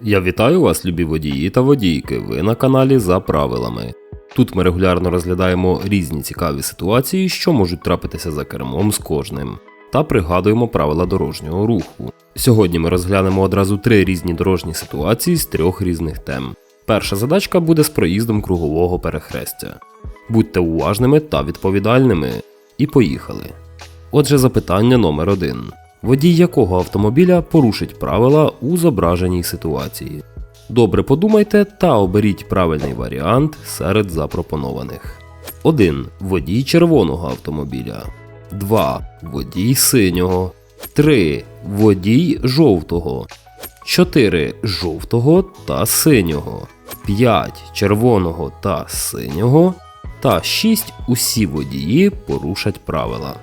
Я вітаю вас, любі водії та водійки. Ви на каналі за правилами. Тут ми регулярно розглядаємо різні цікаві ситуації, що можуть трапитися за кермом з кожним, та пригадуємо правила дорожнього руху. Сьогодні ми розглянемо одразу три різні дорожні ситуації з трьох різних тем. Перша задачка буде з проїздом кругового перехрестя. Будьте уважними та відповідальними. І поїхали. Отже, запитання номер один. Водій якого автомобіля порушить правила у зображеній ситуації? Добре подумайте та оберіть правильний варіант серед запропонованих. 1. Водій червоного автомобіля. 2. Водій синього. 3. Водій жовтого. 4. Жовтого та синього. 5. Червоного та синього. Та 6. Усі водії порушать правила.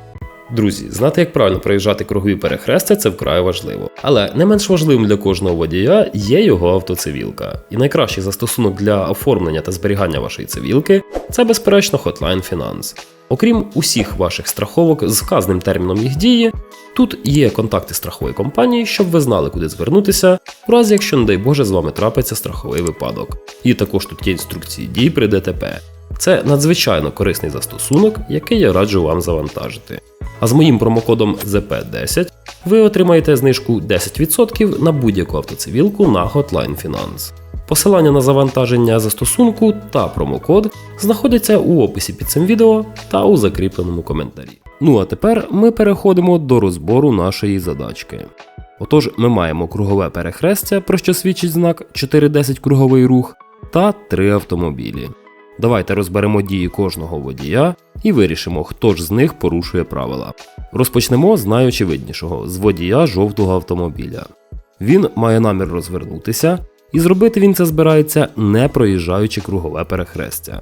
Друзі, знати, як правильно проїжджати кругові перехрестя, це вкрай важливо. Але не менш важливим для кожного водія є його автоцивілка. І найкращий застосунок для оформлення та зберігання вашої цивілки це, безперечно, Hotline Finance. Окрім усіх ваших страховок з вказаним терміном їх дії, тут є контакти страхової компанії, щоб ви знали, куди звернутися, у разі якщо, не дай Боже, з вами трапиться страховий випадок. І також тут є інструкції дій при ДТП. Це надзвичайно корисний застосунок, який я раджу вам завантажити. А з моїм промокодом ZP10 ви отримаєте знижку 10% на будь-яку автоцивілку на Hotline Finance. Посилання на завантаження застосунку та промокод знаходяться у описі під цим відео та у закріпленому коментарі. Ну а тепер ми переходимо до розбору нашої задачки. Отож, ми маємо кругове перехрестя, про що свідчить знак 410 круговий рух, та три автомобілі. Давайте розберемо дії кожного водія і вирішимо, хто ж з них порушує правила. Розпочнемо з найочевиднішого з водія жовтого автомобіля. Він має намір розвернутися, і зробити він це збирається не проїжджаючи кругове перехрестя.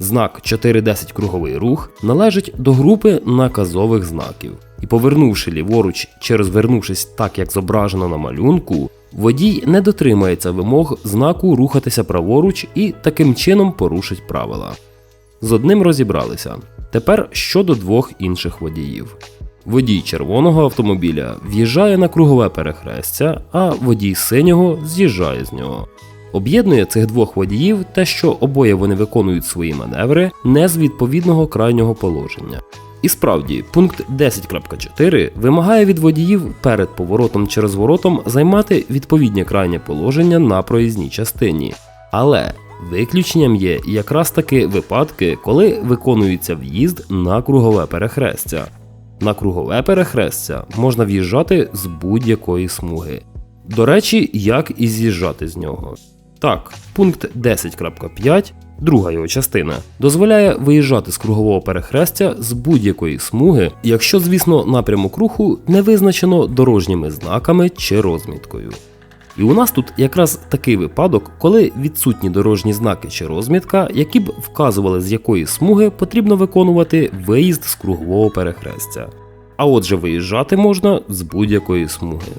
Знак 410 круговий рух належить до групи наказових знаків, і повернувши ліворуч чи розвернувшись так, як зображено на малюнку, водій не дотримається вимог знаку рухатися праворуч і таким чином порушить правила. З одним розібралися. Тепер щодо двох інших водіїв. Водій червоного автомобіля в'їжджає на кругове перехрестя, а водій синього з'їжджає з нього. Об'єднує цих двох водіїв те, що обоє вони виконують свої маневри не з відповідного крайнього положення. І справді, пункт 10.4 вимагає від водіїв перед поворотом чи розворотом займати відповідне крайнє положення на проїзній частині. Але виключенням є якраз таки випадки, коли виконується в'їзд на кругове перехрестя. На кругове перехрестя можна в'їжджати з будь-якої смуги. До речі, як і з'їжджати з нього. Так, пункт 10.5, друга його частина, дозволяє виїжджати з кругового перехрестя з будь-якої смуги, якщо, звісно, напрямок руху не визначено дорожніми знаками чи розміткою. І у нас тут якраз такий випадок, коли відсутні дорожні знаки чи розмітка, які б вказували, з якої смуги потрібно виконувати виїзд з кругового перехрестя. А отже, виїжджати можна з будь-якої смуги.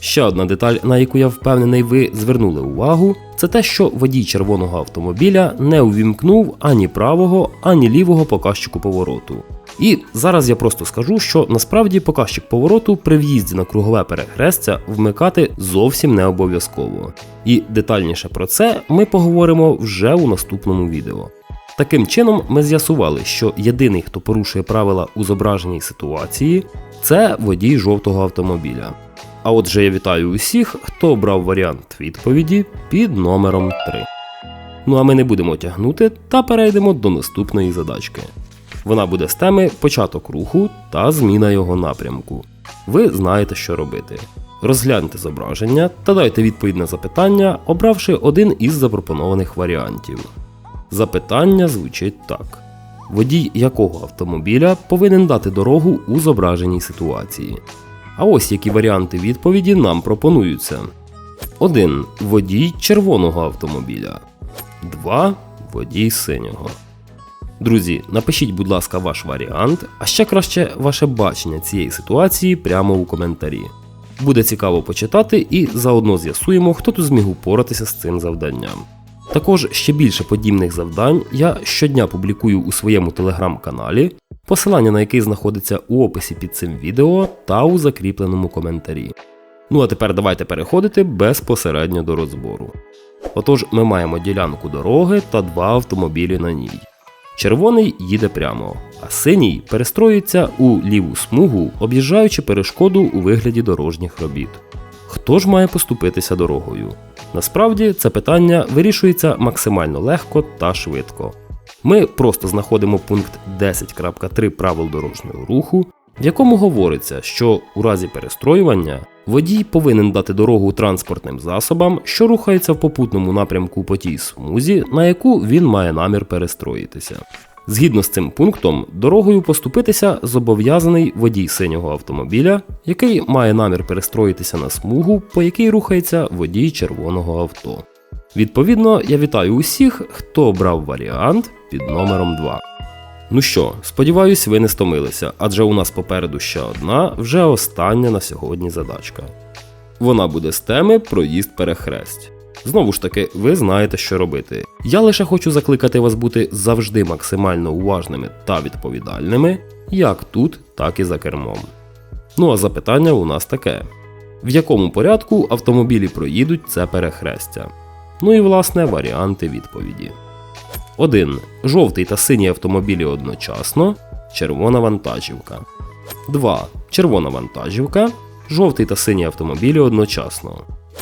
Ще одна деталь, на яку я впевнений, ви звернули увагу, це те, що водій червоного автомобіля не увімкнув ані правого, ані лівого показчику повороту. І зараз я просто скажу, що насправді показчик повороту при в'їзді на кругове перехрестя вмикати зовсім не обов'язково. І детальніше про це ми поговоримо вже у наступному відео. Таким чином, ми з'ясували, що єдиний, хто порушує правила у зображеній ситуації, це водій жовтого автомобіля. А отже, я вітаю усіх, хто обрав варіант відповіді під номером 3. Ну а ми не будемо тягнути та перейдемо до наступної задачки. Вона буде з теми початок руху та зміна його напрямку. Ви знаєте, що робити. Розгляньте зображення та дайте відповідь на запитання, обравши один із запропонованих варіантів. Запитання звучить так: водій якого автомобіля повинен дати дорогу у зображеній ситуації? А ось які варіанти відповіді нам пропонуються: 1. Водій червоного автомобіля. 2. Водій синього. Друзі, напишіть, будь ласка, ваш варіант, а ще краще ваше бачення цієї ситуації прямо у коментарі. Буде цікаво почитати і заодно з'ясуємо, хто тут зміг упоратися з цим завданням. Також ще більше подібних завдань я щодня публікую у своєму телеграм-каналі, посилання на який знаходиться у описі під цим відео та у закріпленому коментарі. Ну а тепер давайте переходити безпосередньо до розбору. Отож, ми маємо ділянку дороги та два автомобілі на ній. Червоний їде прямо, а синій перестроюється у ліву смугу, об'їжджаючи перешкоду у вигляді дорожніх робіт. Хто ж має поступитися дорогою? Насправді це питання вирішується максимально легко та швидко. Ми просто знаходимо пункт 10.3 правил дорожнього руху, в якому говориться, що у разі перестроювання водій повинен дати дорогу транспортним засобам, що рухаються в попутному напрямку по тій смузі, на яку він має намір перестроїтися. Згідно з цим пунктом, дорогою поступитися зобов'язаний водій синього автомобіля, який має намір перестроїтися на смугу, по якій рухається водій червоного авто. Відповідно, я вітаю усіх, хто обрав варіант під номером 2. Ну що, сподіваюсь, ви не стомилися, адже у нас попереду ще одна, вже остання на сьогодні задачка. Вона буде з теми проїзд перехресть. Знову ж таки, ви знаєте, що робити. Я лише хочу закликати вас бути завжди максимально уважними та відповідальними, як тут, так і за кермом. Ну а запитання у нас таке: в якому порядку автомобілі проїдуть це перехрестя? Ну і власне варіанти відповіді. 1. Жовтий та синій автомобілі одночасно. Червона вантажівка. 2. Червона вантажівка. Жовтий та синій автомобілі одночасно.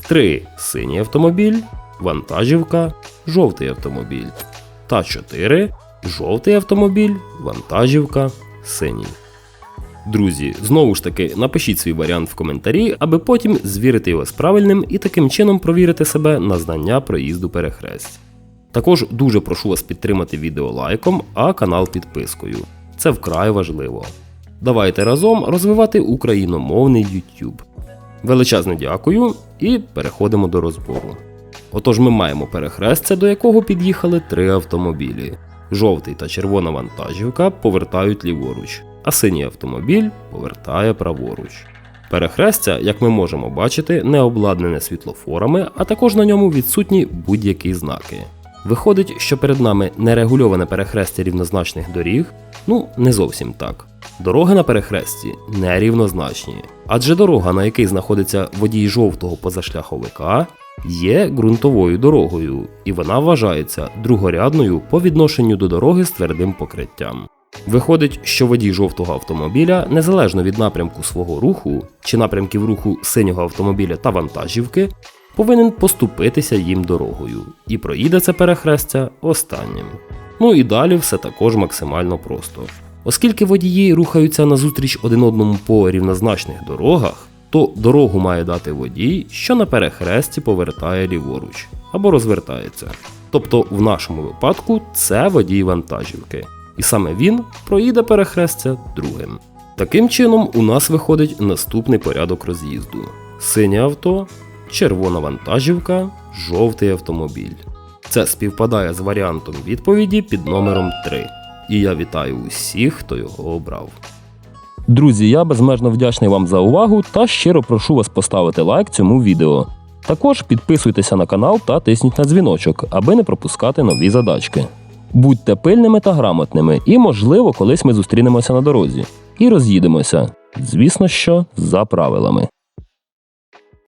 3. Синій автомобіль. Вантажівка. Жовтий автомобіль. Та 4. Жовтий автомобіль. Вантажівка. Синій. Друзі, знову ж таки, напишіть свій варіант в коментарі, аби потім звірити його з правильним і таким чином провірити себе на знання проїзду перехресть. Також дуже прошу вас підтримати відео лайком, а канал підпискою. Це вкрай важливо. Давайте разом розвивати україномовний YouTube. Величезне дякую і переходимо до розбору. Отож, ми маємо перехрестя, до якого під'їхали три автомобілі. Жовтий та червона вантажівка повертають ліворуч, а синій автомобіль повертає праворуч. Перехрестя, як ми можемо бачити, не обладнане світлофорами, а також на ньому відсутні будь-які знаки. Виходить, що перед нами нерегульоване перехрестя рівнозначних доріг? Ну, не зовсім так. Дороги на перехресті нерівнозначні, адже дорога, на якій знаходиться водій жовтого позашляховика, є ґрунтовою дорогою, і вона вважається другорядною по відношенню до дороги з твердим покриттям. Виходить, що водій жовтого автомобіля, незалежно від напрямку свого руху чи напрямків руху синього автомобіля та вантажівки, повинен поступитися їм дорогою і проїде це перехрестя останнім. Ну і далі все також максимально просто. Оскільки водії рухаються назустріч один одному по рівнозначних дорогах, то дорогу має дати водій, що на перехресті повертає ліворуч або розвертається. Тобто, в нашому випадку це водій вантажівки, і саме він проїде перехрестя другим. Таким чином, у нас виходить наступний порядок роз'їзду: синє авто, червона вантажівка, жовтий автомобіль. Це співпадає з варіантом відповіді під номером 3. І я вітаю усіх, хто його обрав. Друзі, я безмежно вдячний вам за увагу та щиро прошу вас поставити лайк цьому відео. Також підписуйтеся на канал та тисніть на дзвіночок, аби не пропускати нові задачки. Будьте пильними та грамотними, і, можливо, колись ми зустрінемося на дорозі і роз'їдемося. Звісно, що за правилами.